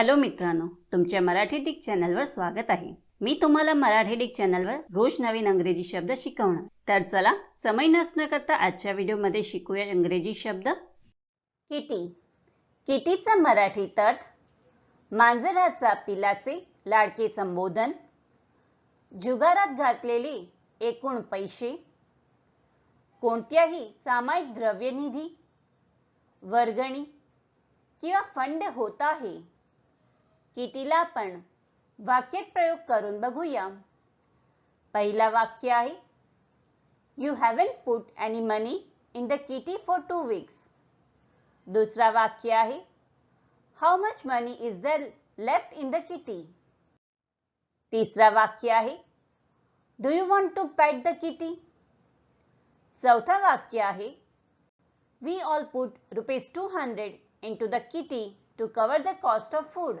Hello मित्रांनो तुमच्या Marathi Dick चॅनलवर स्वागत आहे. मी तुम्हाला मराठी डिक चॅनलवर रोज नवीन अंग्रेजी शब्द शिकवणार. तर चला समय नसणं करता आजच्या व्हिडिओमध्ये शिकूया इंग्रजी शब्द. किटी. किटीचा मराठी अर्थ मांजराचा पिलाचे लाडके संबोधन जुगारात घातलेले एकूण पैसे कोणत्याही सामायिक द्रव्यनिधी वर्गणी किंवा फंड होत आहे किटीला आपण वाक्यात प्रयोग करून बघूया. पहिला वाक्य आहे you haven't put any money in the kitty for two weeks दुसरा वाक्य आहे how much money is the left in the kitty तिसरा वाक्य आहे do you want to pat the kitty चौथा वाक्य आहे we all put rupees two hundred in to the kitty to cover the cost of food